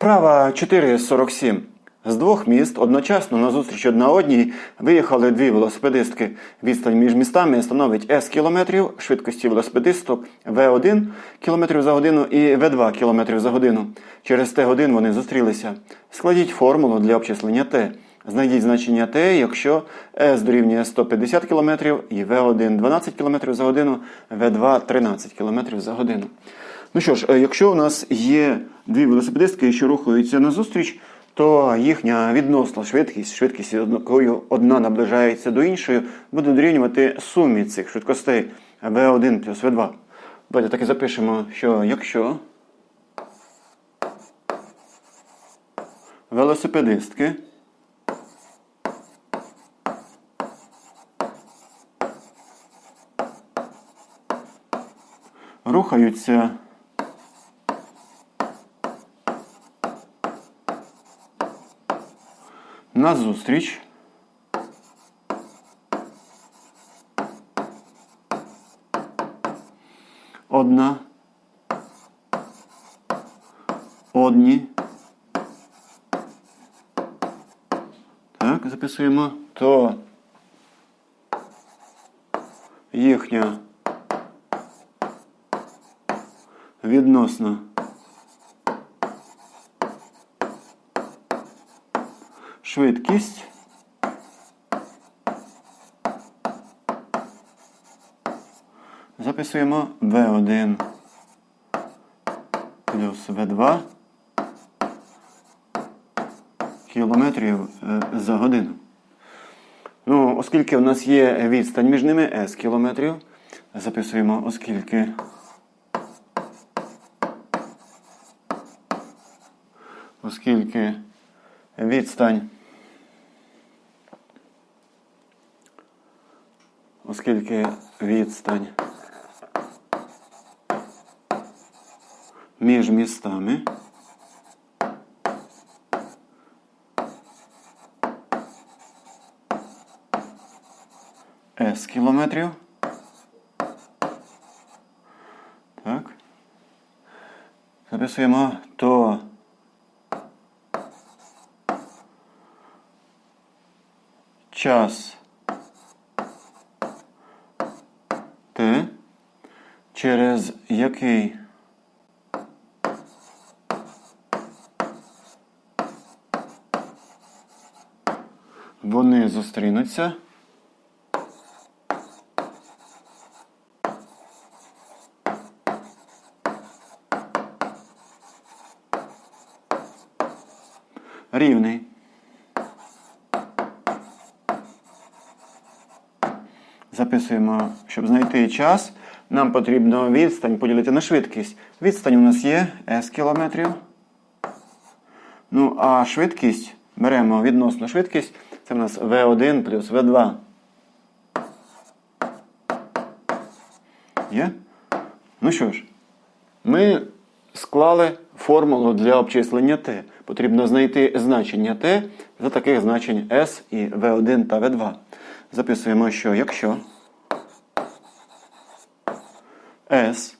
Вправа 4.47. З двох міст одночасно на зустріч одна одній виїхали дві велосипедистки. Відстань між містами становить S кілометрів, швидкості велосипедисток V1 км за годину і V2 км за годину. Через Т годин вони зустрілися. Складіть формулу для обчислення Т. Знайдіть значення Т, якщо S дорівнює 150 км і V1 12 км за годину, V2 13 км за годину. Ну що ж, е, якщо у нас є дві велосипедистки, що рухаються назустріч, то їхня відносна швидкість, швидкість, якою одна наближається до іншої, буде дорівнювати сумі цих швидкостей V1 плюс V2. Давайте так і запишемо, що якщо велосипедистки рухаються назустріч. Одна. Одні. Так, записуємо. То їхня відносна швидкість записуємо V1 плюс V2 кілометрів е, за годину. Ну, оскільки у нас є відстань між ними S кілометрів, записуємо, оскільки оскільки відстань, оскільки відстань між містами С кілометрів. Так. Записуємо то час Т, через який вони зустрінуться. Рівний. Записуємо, щоб знайти час, нам потрібно відстань поділити на швидкість. Відстань у нас є S кілометрів. Ну, а швидкість беремо відносну швидкість. Це в нас V1 плюс V2. Є? Ну що ж, ми склали формулу для обчислення t. Потрібно знайти значення t за таких значень S і V1 та V2. Записуємо, що якщо S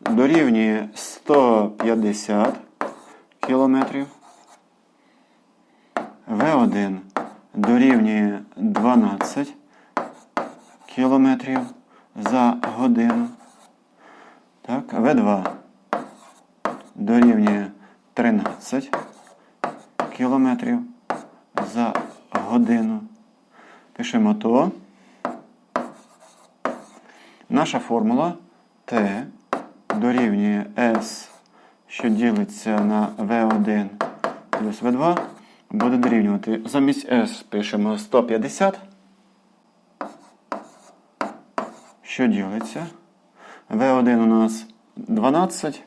дорівнює 150 кілометрів, V1 дорівнює 12 кілометрів за годину. Так, V2 дорівнює 13 кілометрів за годину. Пишемо то. Наша формула T дорівнює S, що ділиться на V1 плюс V2, буде дорівнювати. Замість S пишемо 150, що ділиться. V1 у нас 12,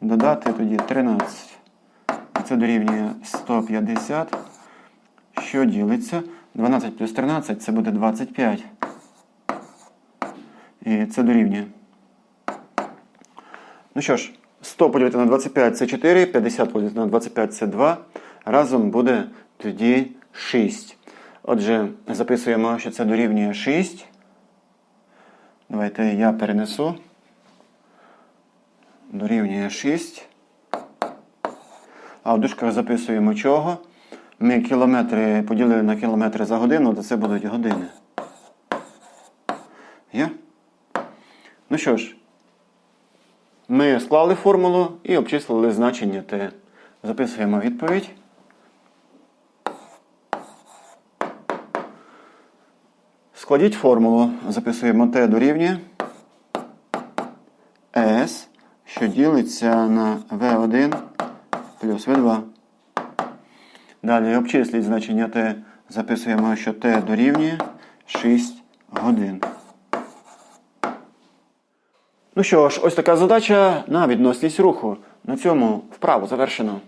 додати тоді 13. І це дорівнює 150, що ділиться. 12 плюс 13 це буде 25. І це дорівнює. Ну що ж, 100 поділити на 25 це 4, 50 поділити на 25 це 2. Разом буде тоді 6. Отже, записуємо, що це дорівнює 6. Давайте я перенесу. Дорівнює 6. А в дужках записуємо чого. Ми кілометри поділили на кілометри за годину, то це будуть години. Є? Ну що ж, ми склали формулу і обчислили значення t. Записуємо відповідь. Складіть формулу. Записуємо t дорівнює S, що ділиться на V1 плюс V2. Далі обчисліть значення t. Записуємо, що t дорівнює 6 годин. Ну що ж, ось така задача на відносність руху. На цьому вправу завершено.